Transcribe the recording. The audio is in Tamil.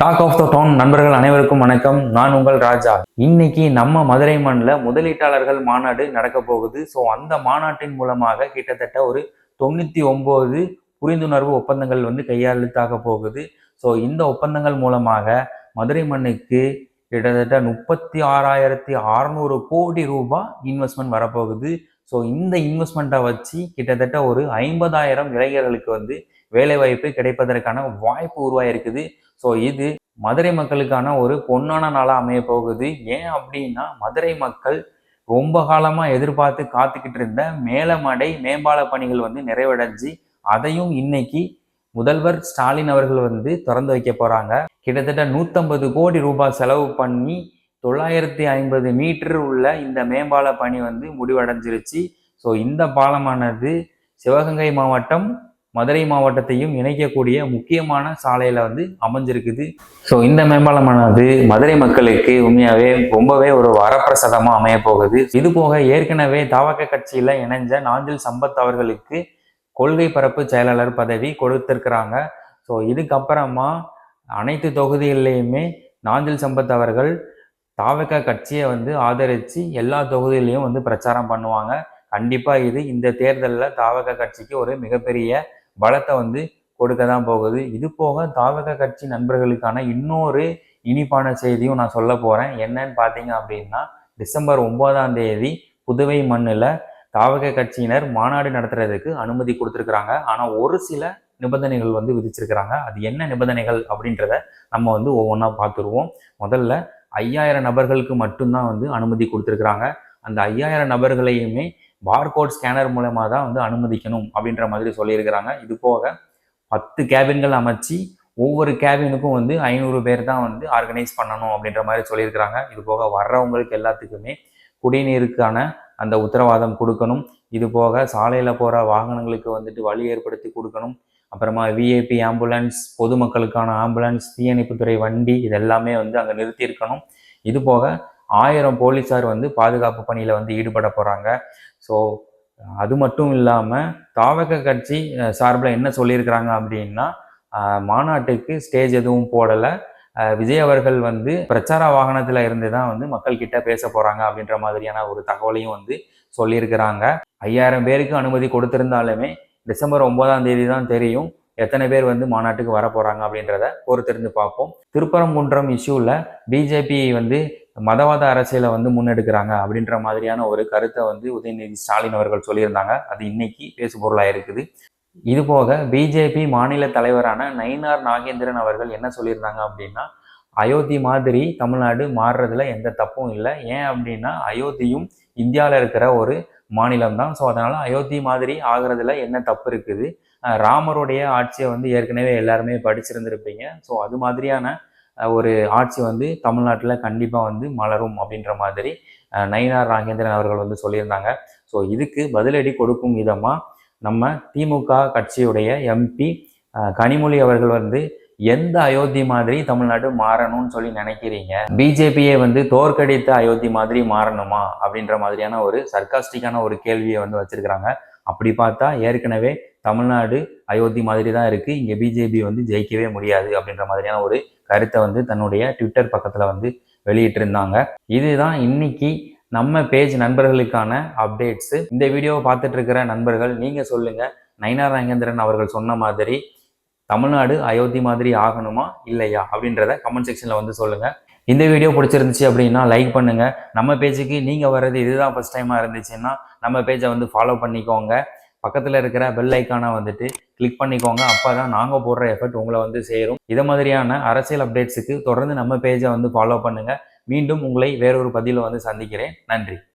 டாக் ஆஃப் த டவுன் நண்பர்கள் அனைவருக்கும் வணக்கம். நான் உங்கள் ராஜா. இன்னைக்கு நம்ம மதுரை மண்ணில் முதலீட்டாளர்கள் மாநாடு நடக்க போகுது. ஸோ அந்த மாநாட்டின் மூலமாக கிட்டத்தட்ட ஒரு தொண்ணூற்றி ஒம்பது புரிந்துணர்வு ஒப்பந்தங்கள் வந்து கையெழுத்தாக போகுது. ஸோ இந்த ஒப்பந்தங்கள் மூலமாக மதுரை மண்ணுக்கு கிட்டத்தட்ட முப்பத்தி ஆறாயிரத்தி அறநூறு கோடி ரூபாய் இன்வெஸ்ட்மெண்ட் வரப்போகுது. ஸோ இந்த இன்வெஸ்ட்மெண்ட்டை வச்சு கிட்டத்தட்ட ஒரு ஐம்பதாயிரம் இளைஞர்களுக்கு வந்து வேலைவாய்ப்பு கிடைப்பதற்கான வாய்ப்பு உருவாயிருக்குது. ஸோ இது மதுரை மக்களுக்கான ஒரு பொன்னான நாளாக அமைய போகுது. ஏன் அப்படின்னா மதுரை மக்கள் ரொம்ப காலமாக எதிர்பார்த்து காத்துக்கிட்டு இருந்த மேலமடை மேம்பால பணிகள் வந்து நிறைவடைஞ்சு அதையும் இன்னைக்கு முதல்வர் ஸ்டாலின் அவர்கள் வந்து திறந்து வைக்க போகிறாங்க கிட்டத்தட்ட நூற்றம்பது கோடி ரூபாய் செலவு பண்ணி தொள்ளாயிரத்தி ஐம்பது மீட்டர் உள்ள இந்த மேம்பால பணி வந்து முடிவடைஞ்சிருச்சு. ஸோ இந்த பாலமானது சிவகங்கை மாவட்டம் மதுரை மாவட்டத்தையும் இணைக்கக்கூடிய முக்கியமான சாலையில வந்து அமைஞ்சிருக்குது. ஸோ இந்த மேம்பாலமானது மதுரை மக்களுக்கு உண்மையாவே ரொம்பவே ஒரு வரப்பிரசாதமாக அமைய போகுது. இது போக ஏற்கனவே தாவக கட்சியில் இணைஞ்ச நாஞ்சில் சம்பத் அவர்களுக்கு கொள்கை பரப்பு செயலாளர் பதவி கொடுத்திருக்கிறாங்க. ஸோ இதுக்கப்புறமா அனைத்து தொகுதிகளிலையுமே நாஞ்சில் சம்பத் அவர்கள் தாவக கட்சியை வந்து ஆதரித்து எல்லா தொகுதியிலையும் வந்து பிரச்சாரம் பண்ணுவாங்க. கண்டிப்பாக இது இந்த தேர்தலில் தாவக கட்சிக்கு ஒரு மிகப்பெரிய பலத்தை வந்து கொடுக்க தான் போகுது. இது போக தாவக கட்சி நண்பர்களுக்கான இன்னொரு இனிப்பான செய்தியும் நான் சொல்ல போகிறேன் என்னன்னு பார்த்தீங்க அப்படின்னா டிசம்பர் ஒன்பதாம் தேதி புதுவை மண்ணில் தாவக கட்சியினர் மாநாடு நடத்துறதுக்கு அனுமதி கொடுத்துருக்குறாங்க. ஆனால் ஒரு சில நிபந்தனைகள் வந்து விதிச்சிருக்கிறாங்க. அது என்ன நிபந்தனைகள் அப்படின்றத நம்ம வந்து ஒவ்வொன்றா பார்த்துருவோம் முதல்ல ஐயாயிரம் நபர்களுக்கு மட்டும்தான் வந்து அனுமதி கொடுத்துருக்குறாங்க. அந்த ஐயாயிரம் நபர்களையுமே பார்கோட் ஸ்கேனர் மூலமாக தான் வந்து அனுமதிக்கணும் அப்படின்ற மாதிரி சொல்லியிருக்கிறாங்க. இது போக பத்து கேபின்கள் அமைச்சு ஒவ்வொரு கேபினுக்கும் வந்து ஐநூறு பேர் தான் வந்து ஆர்கனைஸ் பண்ணணும் அப்படின்ற மாதிரி சொல்லியிருக்கிறாங்க. இது போக வர்றவங்களுக்கு எல்லாத்துக்குமே குடிநீருக்கான அந்த உத்தரவாதம் கொடுக்கணும். இது போக சாலையில் போகிற வாகனங்களுக்கு வந்துட்டு வழி ஏற்படுத்தி கொடுக்கணும். அப்புறமா விஐபி ஆம்புலன்ஸ் பொதுமக்களுக்கான ஆம்புலன்ஸ் தீயணைப்புத்துறை வண்டி இது எல்லாமே வந்து அங்கே நிறுத்தியிருக்கணும். இது போக ஆயிரம் போலீஸார் வந்து பாதுகாப்பு பணியில் வந்து ஈடுபட போகிறாங்க ஸோ அது மட்டும் இல்லாமல் தாவக கட்சி சார்பில் என்ன சொல்லியிருக்கிறாங்க அப்படின்னா மாநாட்டுக்கு ஸ்டேஜ் எதுவும் போடலை. விஜய் அவர்கள் வந்து பிரச்சார வாகனத்தில் இருந்து தான் வந்து மக்கள் கிட்ட பேச போகிறாங்க அப்படின்ற மாதிரியான ஒரு தகவலையும் வந்து சொல்லியிருக்கிறாங்க. ஐயாயிரம் பேருக்கு அனுமதி கொடுத்திருந்தாலுமே டிசம்பர் ஒன்பதாம் தேதி தான் தெரியும் எத்தனை பேர் வந்து மாநாட்டுக்கு வர போகிறாங்க அப்படின்றத பொறுத்திருந்து பார்ப்போம். திருப்பரங்குன்றம் இஷ்யூவில் பிஜேபி வந்து மதவாத அரசியலை வந்து முன்னெடுக்கிறாங்க அப்படின்ற மாதிரியான ஒரு கருத்தை வந்து உதயநிதி ஸ்டாலின் அவர்கள் சொல்லியிருந்தாங்க. அது இன்னைக்கு பேசுபொருளாக இருக்குது. இது போக பிஜேபி மாநில தலைவரான நயினார் நாகேந்திரன் அவர்கள் என்ன சொல்லியிருந்தாங்க அப்படின்னா அயோத்தி மாதிரி தமிழ்நாடு மாறுறதுல எந்த தப்பும் இல்லை. ஏன் அப்படின்னா அயோத்தியும் இந்தியாவில் இருக்கிற ஒரு மாநிலம் தான் ஸோ அதனால் அயோத்தி மாதிரி ஆகிறதுல என்ன தப்பு இருக்குது? ராமருடைய ஆட்சியை வந்து ஏற்கனவே எல்லாருமே படிச்சிருந்திருப்பீங்க. ஸோ அது மாதிரியான ஒரு ஆட்சி வந்து தமிழ்நாட்டில் கண்டிப்பாக வந்து மலரும் அப்படின்ற மாதிரி நயினார் நாகேந்திரன் அவர்கள் வந்து சொல்லியிருந்தாங்க. ஸோ இதுக்கு பதிலடி கொடுக்கும் விதமாக நம்ம திமுக கட்சியுடைய எம்பி கனிமொழி அவர்கள் வந்து எந்த அயோத்தி மாதிரி தமிழ்நாடு மாறணும்னு சொல்லி நினைக்கிறீங்க? பிஜேபியை வந்து தோற்கடித்த அயோத்தி மாதிரி மாறணுமா? அப்படின்ற மாதிரியான ஒரு சர்க்காஸ்டிக்கான ஒரு கேள்வியை வந்து வச்சிருக்கிறாங்க. அப்படி பார்த்தா ஏற்கனவே தமிழ்நாடு அயோத்தி மாதிரி தான் இருக்கு. இங்க பிஜேபி வந்து ஜெயிக்கவே முடியாது அப்படின்ற மாதிரியான ஒரு கருத்தை வந்து தன்னுடைய ட்விட்டர் பக்கத்துல வந்து வெளியிட்டிருந்தாங்க. இதுதான் இன்னைக்கு நம்ம பேஜ் நண்பர்களுக்கான அப்டேட்ஸ் இந்த வீடியோவை பார்த்துட்டு இருக்கிற நண்பர்கள் நீங்க சொல்லுங்க. நயினார் ரங்கேந்திரன் அவர்கள் சொன்ன மாதிரி தமிழ்நாடு அயோத்தி மாதிரி ஆகணுமா? இல்லையா? அப்படின்றத கமெண்ட் செக்ஷனில் வந்து சொல்லுங்கள் இந்த வீடியோ பிடிச்சிருந்துச்சு அப்படின்னா லைக் பண்ணுங்கள் நம்ம பேஜுக்கு நீங்கள் வர்றது இதுதான் ஃபர்ஸ்ட் டைமாக இருந்துச்சுன்னா நம்ம பேஜை வந்து ஃபாலோ பண்ணிக்கோங்க. பக்கத்தில் இருக்கிற பெல் ஐக்கானை வந்துட்டு கிளிக் பண்ணிக்கோங்க. அப்போ தான் நாங்கள் போடுற எஃபர்ட் உங்களை வந்து சேரும். இதை மாதிரியான அரசியல் அப்டேட்ஸுக்கு தொடர்ந்து நம்ம பேஜை வந்து ஃபாலோ பண்ணுங்கள் மீண்டும் உங்களை வேறொரு பதிவில் வந்து சந்திக்கிறேன். நன்றி.